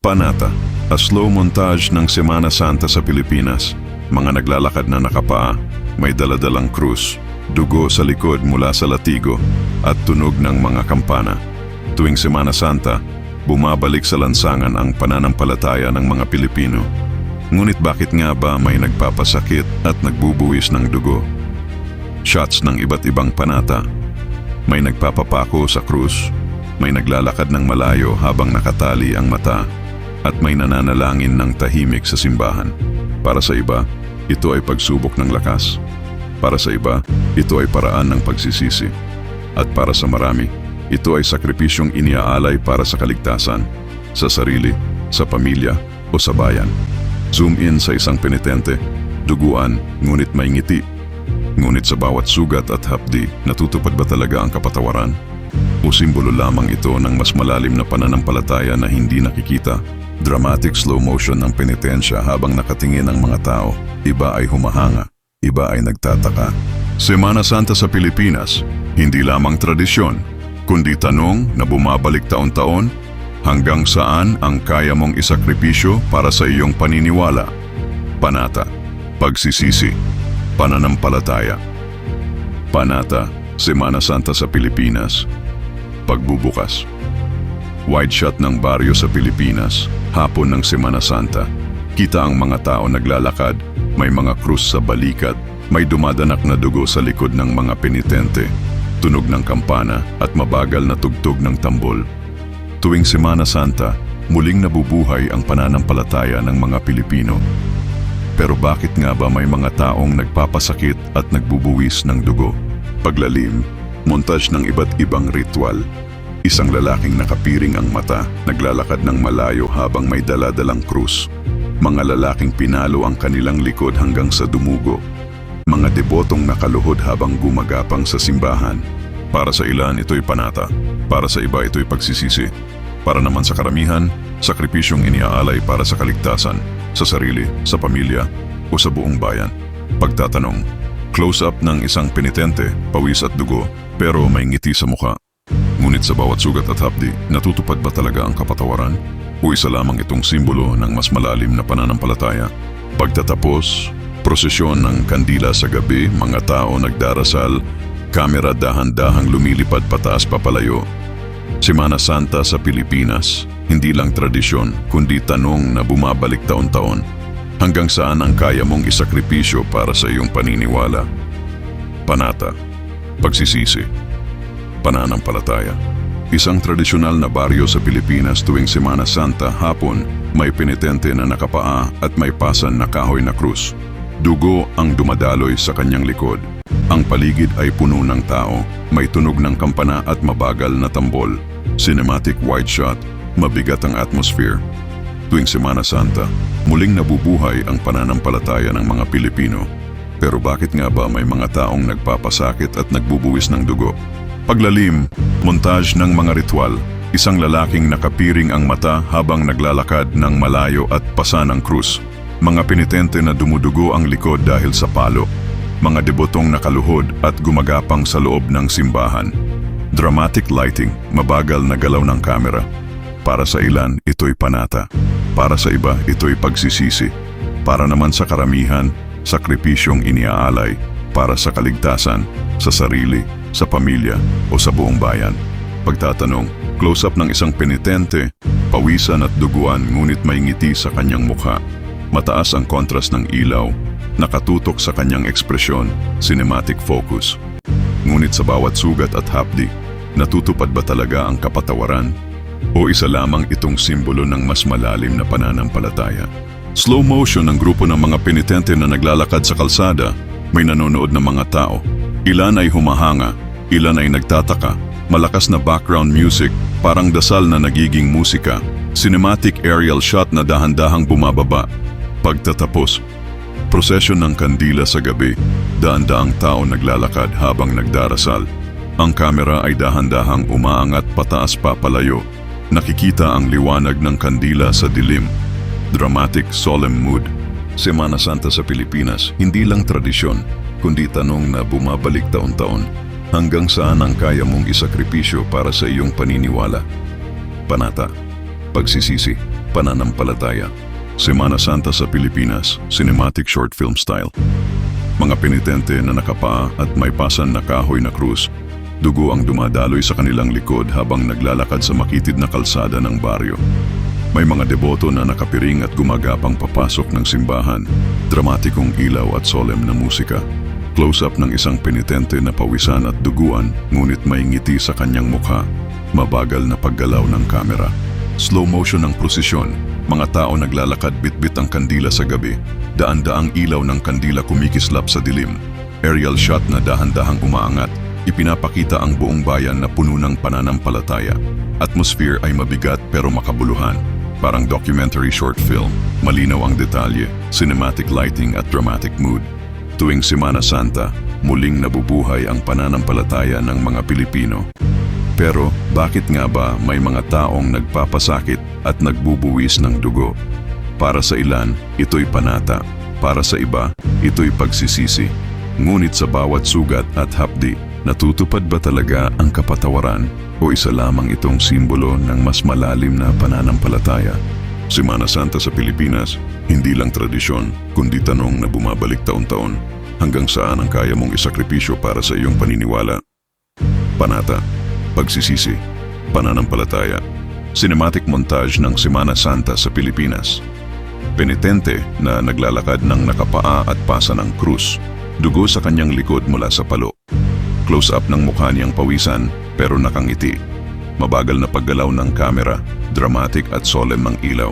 Panata, a slow montage ng Semana Santa sa Pilipinas. Mga naglalakad na nakapaa, may daladalang krus, dugo sa likod mula sa latigo at tunog ng mga kampana. Tuwing Semana Santa, bumabalik sa lansangan ang pananampalataya ng mga Pilipino. Ngunit bakit nga ba may nagpapasakit at nagbubuwis ng dugo? Shots ng iba't ibang panata. May nagpapapako sa krus, may naglalakad ng malayo habang nakatali ang mata, at may nananalangin ng tahimik sa simbahan. Para sa iba, ito ay pagsubok ng lakas. Para sa iba, ito ay paraan ng pagsisisi. At para sa marami, ito ay sakripisyong iniaalay para sa kaligtasan, sa sarili, sa pamilya o sa bayan. Zoom in sa isang penitente, duguan ngunit may ngiti. Ngunit sa bawat sugat at hapdi, natutupad ba talaga ang kapatawaran? O simbolo lamang ito ng mas malalim na pananampalataya na hindi nakikita? Dramatic slow motion ng penitensya habang nakatingin ang mga tao. Iba ay humahanga, iba ay nagtataka. Semana Santa sa Pilipinas, hindi lamang tradisyon, kundi tanong na bumabalik taon-taon hanggang saan ang kaya mong isakripisyo para sa iyong paniniwala. Panata, pagsisisi, pananampalataya. Panata, Semana Santa sa Pilipinas, pagbubukas. Wide shot ng baryo sa Pilipinas, hapon ng Semana Santa. Kita ang mga tao naglalakad, may mga krus sa balikat, may dumadanak na dugo sa likod ng mga penitente, tunog ng kampana at mabagal na tugtog ng tambol. Tuwing Semana Santa, muling nabubuhay ang pananampalataya ng mga Pilipino. Pero bakit nga ba may mga taong nagpapasakit at nagbubuwis ng dugo? Paglalim, montage ng iba't ibang ritual. Isang lalaking nakapiring ang mata, naglalakad ng malayo habang may daladalang krus. Mga lalaking pinalo ang kanilang likod hanggang sa dumugo. Mga debotong nakaluhod habang gumagapang sa simbahan. Para sa ilan, ito'y panata. Para sa iba, ito'y pagsisisi. Para naman sa karamihan, sakripisyong iniaalay para sa kaligtasan, sa sarili, sa pamilya, o sa buong bayan. Pagtatanong, close-up ng isang penitente, pawis at dugo, pero may ngiti sa mukha. Ngunit sa bawat sugat at hapdi, natutupad ba talaga ang kapatawaran? O isa lamang itong simbolo ng mas malalim na pananampalataya? Pagtatapos, prosesyon ng kandila sa gabi, mga tao nagdarasal, kamera dahan-dahang lumilipad pataas papalayo. Semana Santa sa Pilipinas, hindi lang tradisyon, kundi tanong na bumabalik taon-taon. Hanggang saan ang kaya mong isakripisyo para sa iyong paniniwala? Panata, pagsisisi, pananampalataya. Isang tradisyonal na baryo sa Pilipinas tuwing Semana Santa hapon, may penitente na nakapaa at may pasan na kahoy na krus. Dugo ang dumadaloy sa kanyang likod. Ang paligid ay puno ng tao, may tunog ng kampana at mabagal na tambol. Cinematic wide shot, mabigat ang atmosphere. Tuwing Semana Santa, muling nabubuhay ang pananampalataya ng mga Pilipino. Pero bakit nga ba may mga taong nagpapasakit at nagbubuwis ng dugo? Paglalim, montage ng mga ritual, isang lalaking nakapiring ang mata habang naglalakad ng malayo at pasa ng krus. Mga penitente na dumudugo ang likod dahil sa palo. Mga debotong nakaluhod at gumagapang sa loob ng simbahan. Dramatic lighting, mabagal na galaw ng kamera. Para sa ilan, ito'y panata. Para sa iba, ito'y pagsisisi. Para naman sa karamihan, sakripisyong iniaalay para sa kaligtasan, sa sarili, sa pamilya o sa buong bayan. Pagtatanong, close-up ng isang penitente, pawisan at duguan ngunit may ngiti sa kanyang mukha. Mataas ang kontrast ng ilaw, nakatutok sa kanyang ekspresyon, cinematic focus. Ngunit sa bawat sugat at hapdi, natutupad ba talaga ang kapatawaran? O isa lamang itong simbolo ng mas malalim na pananampalataya? Slow motion ng grupo ng mga penitente na naglalakad sa kalsada, may nanonood ng mga tao. Ilan ay humahanga, ilan ay nagtataka. Malakas na background music, parang dasal na nagiging musika. Cinematic aerial shot na dahan-dahang bumababa. Pagtatapos, prosesyon ng kandila sa gabi, daan-daang tao naglalakad habang nagdarasal. Ang kamera ay dahan-dahang umaangat pataas papalayo. Nakikita ang liwanag ng kandila sa dilim. Dramatic, solemn mood. Semana Santa sa Pilipinas, hindi lang tradisyon, kundi tanong na bumabalik taon-taon. Hanggang saan ang kaya mong isakripisyo para sa iyong paniniwala? Panata, pagsisisi, pananampalataya. Semana Santa sa Pilipinas, cinematic short film style. Mga penitente na nakapaa at may pasan na kahoy na krus. Dugo ang dumadaloy sa kanilang likod habang naglalakad sa makitid na kalsada ng baryo. May mga deboto na nakapiring at gumagapang papasok ng simbahan, dramatikong ilaw at solemn na musika. Close-up ng isang penitente na pawisan at duguan ngunit may ngiti sa kanyang mukha. Mabagal na paggalaw ng kamera. Slow motion ng prosesyon, mga tao naglalakad bitbit ang kandila sa gabi. Daan-daang ilaw ng kandila kumikislap sa dilim. Aerial shot na dahan-dahang umaangat, ipinapakita ang buong bayan na puno ng pananampalataya. Atmosphere ay mabigat pero makabuluhan. Parang documentary short film, malinaw ang detalye, cinematic lighting at dramatic mood. Tuwing Semana Santa, muling nabubuhay ang pananampalataya ng mga Pilipino. Pero bakit nga ba may mga taong nagpapasakit at nagbubuwis ng dugo? Para sa ilan, ito'y panata. Para sa iba, ito'y pagsisisi. Ngunit sa bawat sugat at hapdi, natutupad ba talaga ang kapatawaran o isa lamang itong simbolo ng mas malalim na pananampalataya? Semana Santa sa Pilipinas, hindi lang tradisyon, kundi tanong na bumabalik taon-taon. Hanggang saan ang kaya mong isakripisyo para sa iyong paniniwala? Panata, pagsisisi, pananampalataya, cinematic montage ng Semana Santa sa Pilipinas. Penitente na naglalakad ng nakapaa at pasa ng krus, dugo sa kanyang likod mula sa palo. Close-up ng mukha niyang pawisan pero nakangiti. Mabagal na paggalaw ng kamera, dramatic at solemn ang ilaw.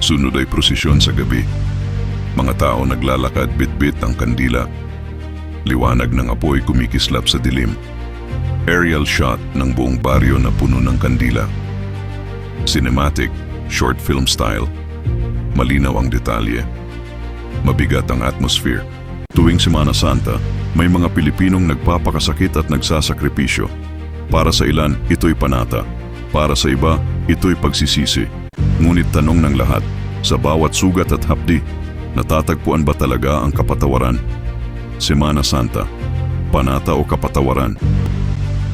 Sunod ay prosesyon sa gabi. Mga tao naglalakad bitbit ang kandila. Liwanag ng apoy kumikislap sa dilim. Aerial shot ng buong baryo na puno ng kandila. Cinematic, short film style. Malinaw ang detalye. Mabigat ang atmosphere. Tuwing Semana Santa, may mga Pilipinong nagpapakasakit at nagsasakripisyo. Para sa ilan, ito'y panata. Para sa iba, ito'y pagsisisi. Ngunit tanong ng lahat, sa bawat sugat at hapdi, natatagpuan ba talaga ang kapatawaran? Semana Santa, panata o kapatawaran?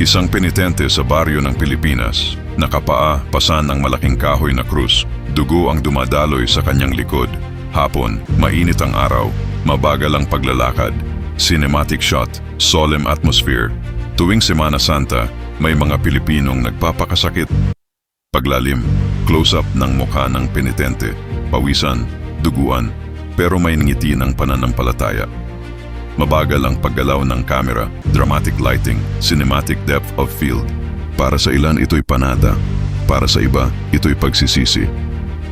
Isang penitente sa baryo ng Pilipinas, nakapaa, pasan ng malaking kahoy na krus, dugo ang dumadaloy sa kanyang likod. Hapon, mainit ang araw, mabagal ang paglalakad, cinematic shot, solemn atmosphere. Tuwing Semana Santa, may mga Pilipinong nagpapakasakit. Paglalim, close-up ng mukha ng penitente, pawisan, duguan, pero may ngiti ng pananampalataya. Mabagal ang paggalaw ng kamera, dramatic lighting, cinematic depth of field. Para sa ilan ito'y panata, para sa iba ito'y pagsisisi.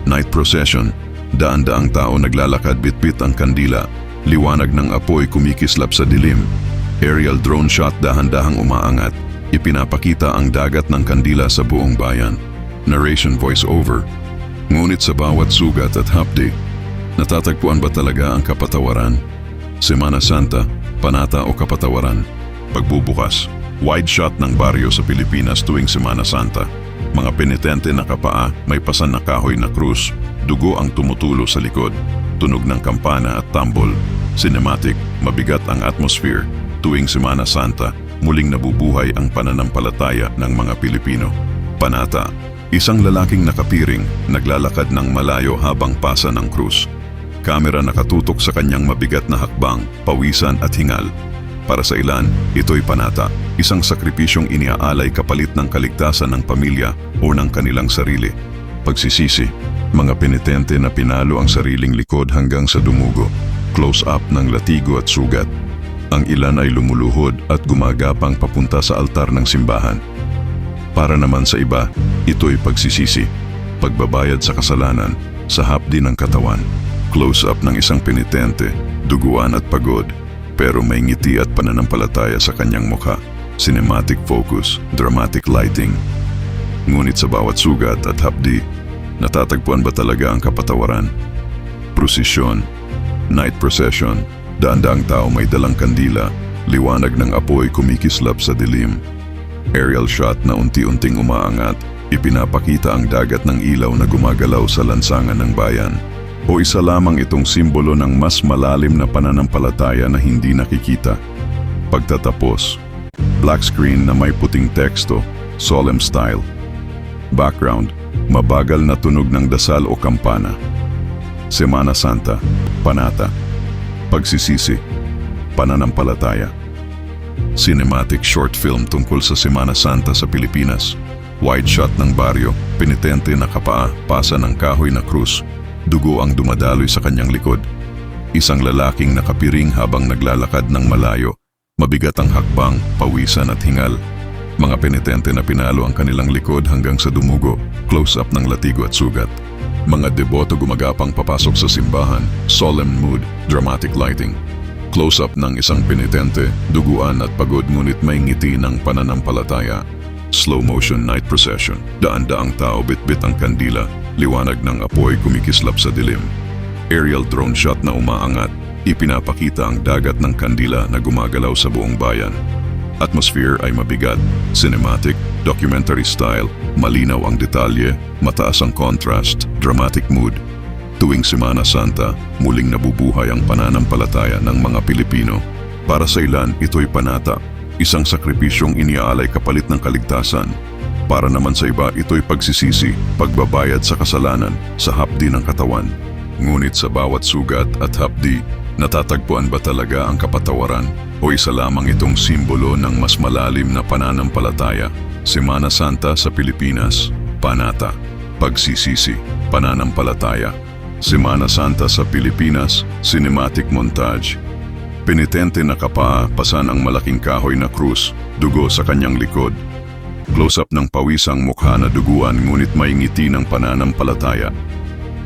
Night procession, daan-daang tao naglalakad bitbit ang kandila, liwanag ng apoy kumikislap sa dilim. Aerial drone shot dahan-dahang umaangat, ipinapakita ang dagat ng kandila sa buong bayan. Narration voice over. Ngunit sa bawat sugat at hapdi, natatagpuan ba talaga ang kapatawaran? Semana Santa, panata o kapatawaran. Pagbubukas, wide shot ng baryo sa Pilipinas tuwing Semana Santa. Mga penitente na kapaa, may pasan na kahoy na krus, dugo ang tumutulo sa likod, tunog ng kampana at tambol. Cinematic, mabigat ang atmosphere. Tuwing Semana Santa, muling nabubuhay ang pananampalataya ng mga Pilipino. Panata, isang lalaking nakapiring, naglalakad ng malayo habang pasa ng krus. Kamera nakatutok sa kanyang mabigat na hakbang, pawisan at hingal. Para sa ilan, ito'y panata, isang sakripisyong iniaalay kapalit ng kaligtasan ng pamilya o ng kanilang sarili. Pagsisisi, mga penitente na pinalo ang sariling likod hanggang sa dumugo, close-up ng latigo at sugat. Ang ilan ay lumuluhod at gumagapang papunta sa altar ng simbahan. Para naman sa iba, ito'y pagsisisi, pagbabayad sa kasalanan, sa hapdi ng katawan. Close-up ng isang penitente, duguan at pagod, pero may ngiti at pananampalataya sa kanyang mukha. Cinematic focus, dramatic lighting. Ngunit sa bawat sugat at hapdi, natatagpuan ba talaga ang kapatawaran? Prosesyon, night procession, daan-daang tao may dalang kandila, liwanag ng apoy kumikislap sa dilim. Aerial shot na unti-unting umaangat, ipinapakita ang dagat ng ilaw na gumagalaw sa lansangan ng bayan. O isa lamang itong simbolo ng mas malalim na pananampalataya na hindi nakikita. Pagtatapos, black screen na may puting teksto, solemn style. Background, mabagal na tunog ng dasal o kampana. Semana Santa, panata, pagsisisi, pananampalataya. Cinematic short film tungkol sa Semana Santa sa Pilipinas. Wide shot ng baryo, penitente na kapaa, pasa ng kahoy na krus, dugo ang dumadaloy sa kanyang likod. Isang lalaking nakapiring habang naglalakad ng malayo, mabigat ang hakbang, pawisan at hingal. Mga penitente na pinalo ang kanilang likod hanggang sa dumugo, close-up ng latigo at sugat. Mga deboto gumagapang papasok sa simbahan, solemn mood, dramatic lighting. Close-up ng isang penitente, duguan at pagod ngunit may ngiti ng pananampalataya. Slow motion night procession, daan-daang tao bitbit ang kandila, liwanag ng apoy kumikislap sa dilim. Aerial drone shot na umaangat, ipinapakita ang dagat ng kandila na gumagalaw sa buong bayan. Atmosphere ay mabigat, cinematic, documentary style, malinaw ang detalye, mataas ang contrast, dramatic mood. Tuwing Semana Santa, muling nabubuhay ang pananampalataya ng mga Pilipino. Para sa ilan, ito'y panata, isang sakripisyong iniaalay kapalit ng kaligtasan. Para naman sa iba, ito'y pagsisisi, pagbabayad sa kasalanan, sa hapdi ng katawan. Ngunit sa bawat sugat at hapdi, natatagpuan ba talaga ang kapatawaran? O isa lamang itong simbolo ng mas malalim na pananampalataya? Semana Santa sa Pilipinas, Panata, Pagsisisi, Pananampalataya. Semana Santa sa Pilipinas, Cinematic Montage. Penitente na kapaa, pasan ang malaking kahoy na krus, dugo sa kanyang likod. Close-up ng pawisang mukha na duguan ngunit may ngiti ng pananampalataya.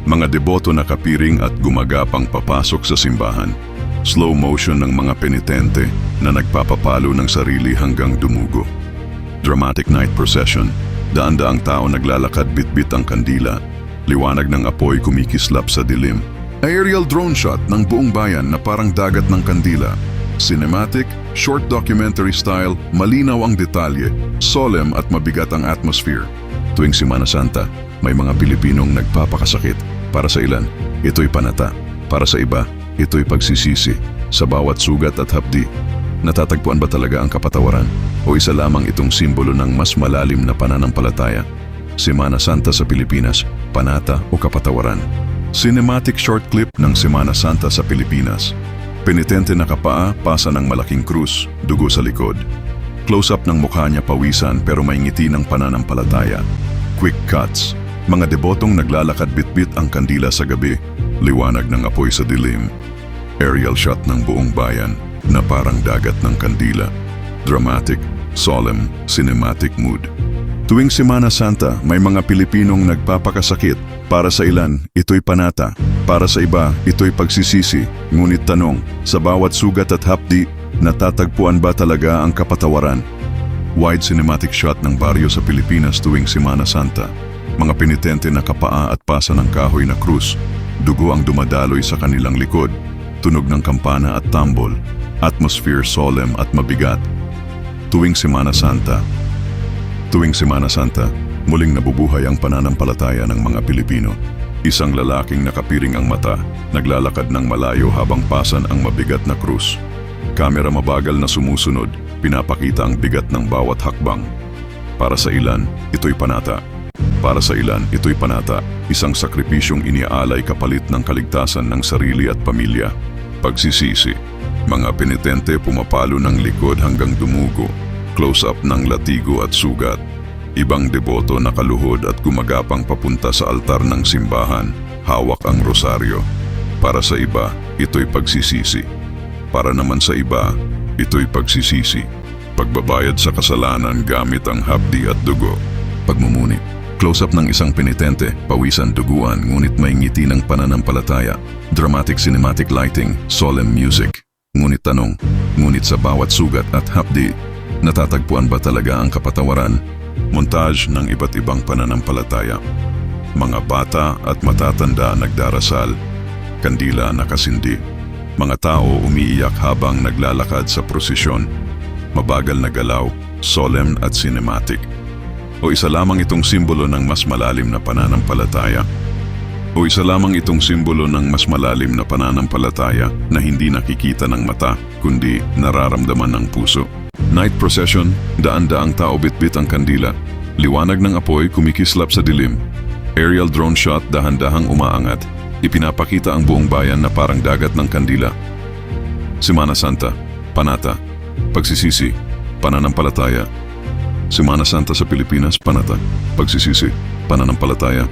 Mga deboto na kapiring at gumagapang papasok sa simbahan. Slow motion ng mga penitente na nagpapapalo ng sarili hanggang dumugo. Dramatic night procession. Daan-daang tao naglalakad bitbit ang kandila. Liwanag ng apoy kumikislap sa dilim. Aerial drone shot ng buong bayan na parang dagat ng kandila. Cinematic, short documentary style, malinaw ang detalye, solemn at mabigat ang atmosphere. Tuwing Semana Santa, may mga Pilipinong nagpapakasakit. Para sa ilan, ito'y panata. Para sa iba, ito'y pagsisisi. Sa bawat sugat at hapdi, natatagpuan ba talaga ang kapatawaran? O isa lamang itong simbolo ng mas malalim na pananampalataya? Semana Santa sa Pilipinas, panata o kapatawaran? Cinematic short clip ng Semana Santa sa Pilipinas. Penitente na kapaa, pasa ng malaking krus, dugo sa likod. Close-up ng mukha niya pawisan pero may ngiti ng pananampalataya. Quick cuts. Mga debotong naglalakad bitbit ang kandila sa gabi. Liwanag ng apoy sa dilim. Aerial shot ng buong bayan na parang dagat ng kandila. Dramatic, solemn, cinematic mood. Tuwing Semana Santa, may mga Pilipinong nagpapakasakit. Para sa ilan, ito'y panata. Para sa iba, ito'y pagsisisi. Ngunit tanong, sa bawat sugat at hapdi, natatagpuan ba talaga ang kapatawaran? Wide cinematic shot ng baryo sa Pilipinas tuwing Semana Santa. Mga penitente na kapaa at pasa ng kahoy na krus. Dugo ang dumadaloy sa kanilang likod. Tunog ng kampana at tambol. Atmosphere solemn at mabigat. Tuwing Semana Santa, Tuwing Semana Santa, muling nabubuhay ang pananampalataya ng mga Pilipino. Isang lalaking nakapiring ang mata, naglalakad ng malayo habang pasan ang mabigat na krus. Kamera mabagal na sumusunod, pinapakita ang bigat ng bawat hakbang. Para sa ilan, ito'y panata. Para sa ilan, ito'y panata, isang sakripisyong iniaalay kapalit ng kaligtasan ng sarili at pamilya. Pagsisisi, mga penitente pumapalo ng likod hanggang dumugo, close-up ng latigo at sugat. Ibang deboto nakaluhod at gumagapang papunta sa altar ng simbahan, hawak ang rosaryo. Para sa iba, ito'y pagsisisi. Para naman sa iba, ito'y pagsisisi. Pagbabayad sa kasalanan gamit ang hapdi at dugo. Pagmumuni. Close-up ng isang penitente, pawisan duguan ngunit may ngiti ng pananampalataya. Dramatic cinematic lighting, solemn music. Ngunit tanong, ngunit sa bawat sugat at hapdi, natatagpuan ba talaga ang kapatawaran? Montage ng iba't ibang pananampalataya. Mga bata at matatanda nagdarasal, kandila nakasindi. Mga tao umiiyak habang naglalakad sa prosesyon. Mabagal na galaw, solemn at cinematic. O isa lamang itong simbolo ng mas malalim na pananampalataya. O isa lamang itong simbolo ng mas malalim na pananampalataya na hindi nakikita ng mata, kundi nararamdaman ng puso. Night procession, daan-daang tao bitbit ang kandila. Liwanag ng apoy kumikislap sa dilim. Aerial drone shot dahan-dahang umaangat. Ipinapakita ang buong bayan na parang dagat ng kandila. Semana Santa, Panata, Pagsisisi, Pananampalataya. Semana Santa sa Pilipinas, Panata, Pagsisisi, Pananampalataya.